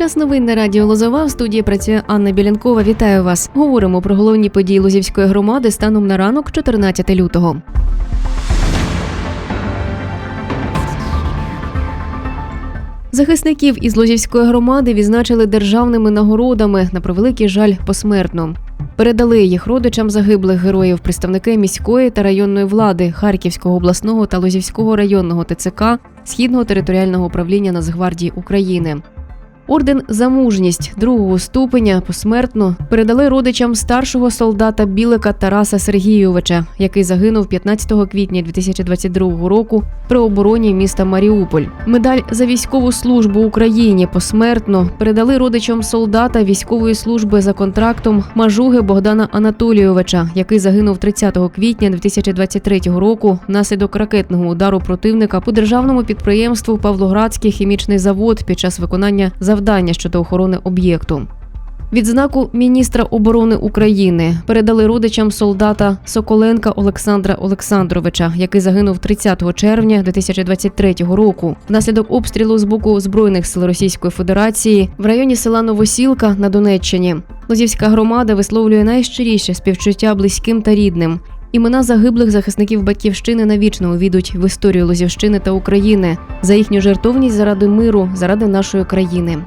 Час новин на радіо Лозова. В студії працює Анна Білянкова. Вітаю вас. Говоримо про головні події Лозівської громади станом на ранок, 14 лютого. Захисників із Лозівської громади відзначили державними нагородами на превеликий жаль посмертно. Передали їх родичам загиблих героїв представники міської та районної влади Харківського обласного та Лозівського районного ТЦК Східного територіального управління Нацгвардії України. Орден за мужність другого ступеня посмертно передали родичам старшого солдата Білика Тараса Сергійовича, який загинув 15 квітня 2022 року при обороні міста Маріуполь. Медаль за військову службу Україні посмертно передали родичам солдата військової служби за контрактом Мажуги Богдана Анатолійовича, який загинув 30 квітня 2023 року внаслідок ракетного удару противника по державному підприємству Павлоградський хімічний завод під час виконання завдання щодо охорони об'єкту. Відзнаку міністра оборони України передали родичам солдата Соколенка Олександра Олександровича, який загинув 30 червня 2023 року внаслідок обстрілу з боку збройних сил Російської Федерації в районі села Новосілка на Донеччині. Лозівська громада висловлює найщиріше співчуття близьким та рідним. Імена загиблих захисників батьківщини навічно увійдуть в історію Лозівщини та України за їхню жертовність заради миру, заради нашої країни.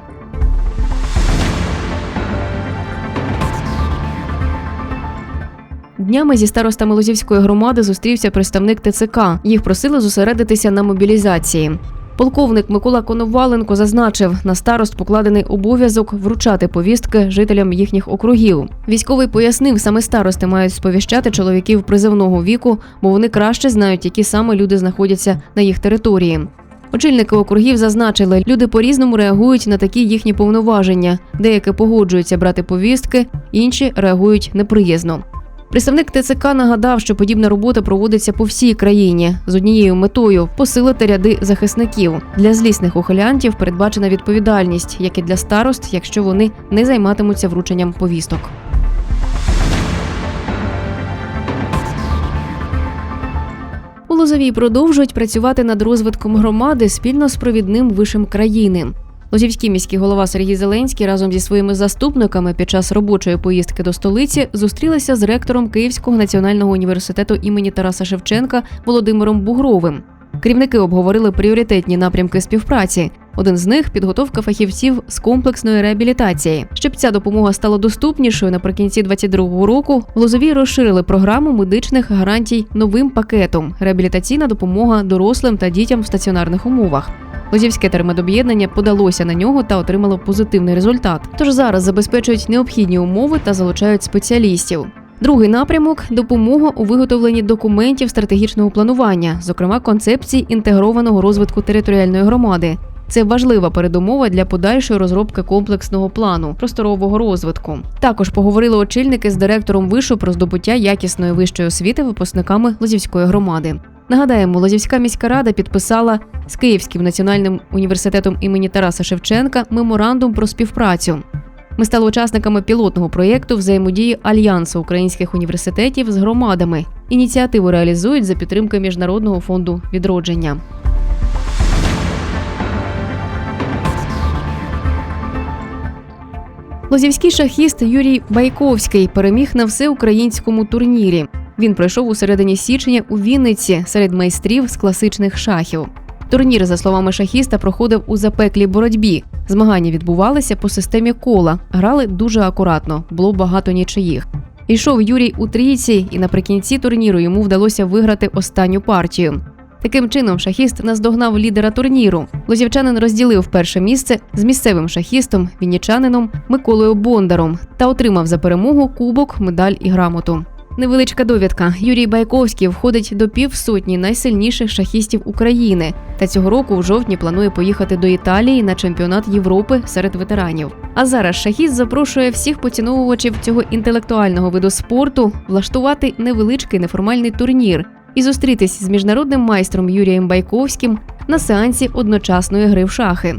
Днями зі старостами Лозівської громади зустрівся представник ТЦК. Їх просили зосередитися на мобілізації. Полковник Микола Коноваленко зазначив, на старост покладений обов'язок вручати повістки жителям їхніх округів. Військовий пояснив, саме старости мають сповіщати чоловіків призовного віку, бо вони краще знають, які саме люди знаходяться на їх території. Очільники округів зазначили, люди по-різному реагують на такі їхні повноваження. Деякі погоджуються брати повістки, інші реагують неприязно. Представник ТЦК нагадав, що подібна робота проводиться по всій країні з однією метою посилити ряди захисників. Для злісних ухилянтів передбачена відповідальність, як і для старост, якщо вони не займатимуться врученням повісток. У Лозовій продовжують працювати над розвитком громади спільно з провідним вишем країни. Лозівський міський голова Сергій Зеленський разом зі своїми заступниками під час робочої поїздки до столиці зустрілися з ректором Київського національного університету імені Тараса Шевченка Володимиром Бугровим. Керівники обговорили пріоритетні напрямки співпраці. Один з них підготовка фахівців з комплексної реабілітації. Щоб ця допомога стала доступнішою наприкінці 2022 року. В Лозовій розширили програму медичних гарантій новим пакетом реабілітаційна допомога дорослим та дітям в стаціонарних умовах. Лозівське термедоб'єднання подалося на нього та отримало позитивний результат. Тож зараз забезпечують необхідні умови та залучають спеціалістів. Другий напрямок допомога у виготовленні документів стратегічного планування, зокрема концепції інтегрованого розвитку територіальної громади. Це важлива передумова для подальшої розробки комплексного плану просторового розвитку. Також поговорили очільники з директором вишу про здобуття якісної вищої освіти випускниками Лозівської громади. Нагадаємо, Лозівська міська рада підписала з Київським національним університетом імені Тараса Шевченка меморандум про співпрацю. Ми стали учасниками пілотного проєкту взаємодії Альянсу українських університетів з громадами. Ініціативу реалізують за підтримки Міжнародного фонду відродження. Лозівський шахіст Юрій Байковський переміг на всеукраїнському турнірі. Він пройшов у середині січня у Вінниці серед майстрів з класичних шахів. Турнір, за словами шахіста, проходив у запеклій боротьбі. Змагання відбувалися по системі кола. Грали дуже акуратно, було багато нічиїх. Йшов Юрій у трійці, і наприкінці турніру йому вдалося виграти останню партію. Таким чином, шахіст наздогнав лідера турніру. Лозівчанин розділив перше місце з місцевим шахістом, віннічанином Миколою Бондаром та отримав за перемогу кубок, медаль і грамоту. Невеличка довідка. Юрій Байковський входить до півсотні найсильніших шахістів України. Та цього року в жовтні планує поїхати до Італії на чемпіонат Європи серед ветеранів. А зараз шахіст запрошує всіх поціновувачів цього інтелектуального виду спорту влаштувати невеличкий неформальний турнір і зустрітись з міжнародним майстром Юрієм Байковським на сеансі одночасної гри в шахи.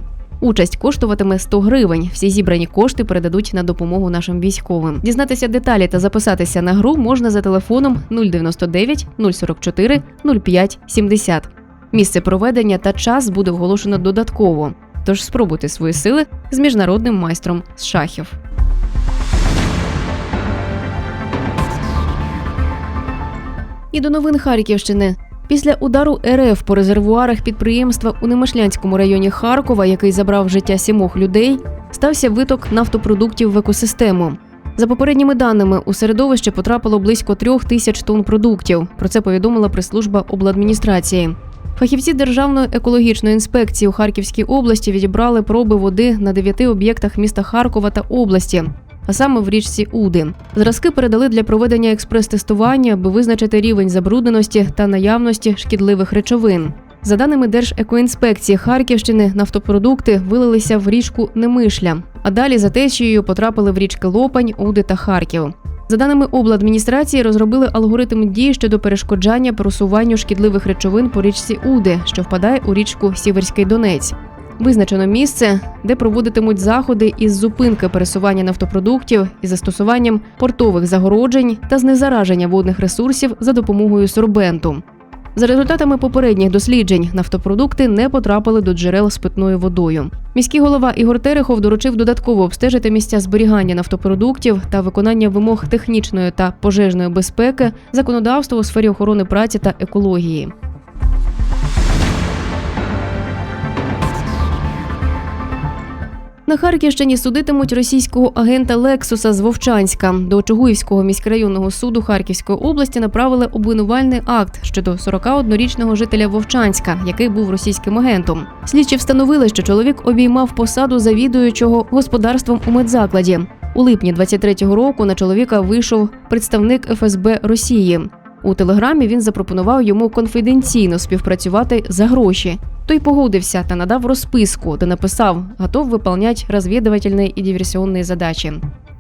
Участь коштуватиме 100 гривень. Всі зібрані кошти передадуть на допомогу нашим військовим. Дізнатися деталі та записатися на гру можна за телефоном 099 044 05 70. Місце проведення та час буде оголошено додатково. Тож спробуйте свої сили з міжнародним майстром з шахів. І до новин Харківщини. Після удару РФ по резервуарах підприємства у Немишлянському районі Харкова, який забрав життя сімох людей, стався виток нафтопродуктів в екосистему. За попередніми даними, у середовище потрапило близько трьох тисяч тонн продуктів. Про це повідомила прес-служба обладміністрації. Фахівці Державної екологічної інспекції у Харківській області відібрали проби води на дев'яти об'єктах міста Харкова та області, а саме в річці Уди. Зразки передали для проведення експрес-тестування, аби визначити рівень забрудненості та наявності шкідливих речовин. За даними Держекоінспекції Харківщини, нафтопродукти вилилися в річку Немишля, а далі за течією потрапили в річки Лопань, Уди та Харків. За даними обладміністрації, розробили алгоритм дій щодо перешкоджання просуванню шкідливих речовин по річці Уди, що впадає у річку Сіверський Донець. Визначено місце, де проводитимуть заходи із зупинки пересування нафтопродуктів із застосуванням портових загороджень та знезараження водних ресурсів за допомогою сорбенту. За результатами попередніх досліджень, нафтопродукти не потрапили до джерел з питною водою. Міський голова Ігор Терехов доручив додатково обстежити місця зберігання нафтопродуктів та виконання вимог технічної та пожежної безпеки, законодавства у сфері охорони праці та екології. На Харківщині судитимуть російського агента Лексуса з Вовчанська. До Очугуївського міськрайонного суду Харківської області направили обвинувальний акт щодо 41-річного жителя Вовчанська, який був російським агентом. Слідчі встановили, що чоловік обіймав посаду завідуючого господарством у медзакладі. У липні 23-го року на чоловіка вийшов представник ФСБ Росії. У телеграмі він запропонував йому конфіденційно співпрацювати за гроші. Той погодився та надав розписку, де написав готов виполнять розвідувальні і диверсіонні задачі.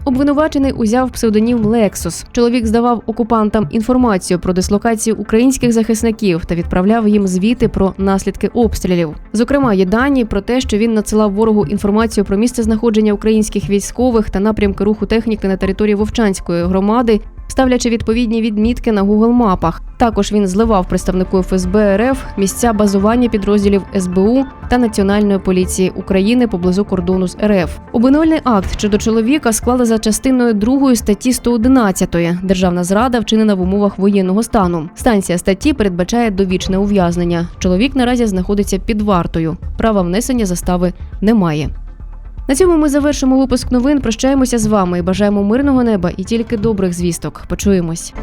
Обвинувачений узяв псевдонім Лексус. Чоловік здавав окупантам інформацію про дислокацію українських захисників та відправляв їм звіти про наслідки обстрілів. Зокрема, є дані про те, що він надсилав ворогу інформацію про місце знаходження українських військових та напрямки руху техніки на території Вовчанської громади, ставлячи відповідні відмітки на Google мапах. Також він зливав представнику ФСБ РФ місця базування підрозділів СБУ та Національної поліції України поблизу кордону з РФ. Обвинувальний акт щодо чоловіка склали за частиною 2 статті 111 Державна зрада вчинена в умовах воєнного стану. Станція статті передбачає довічне ув'язнення. Чоловік наразі знаходиться під вартою. Права внесення застави немає. На цьому ми завершимо випуск новин. Прощаємося з вами і бажаємо мирного неба і тільки добрих звісток. Почуємось.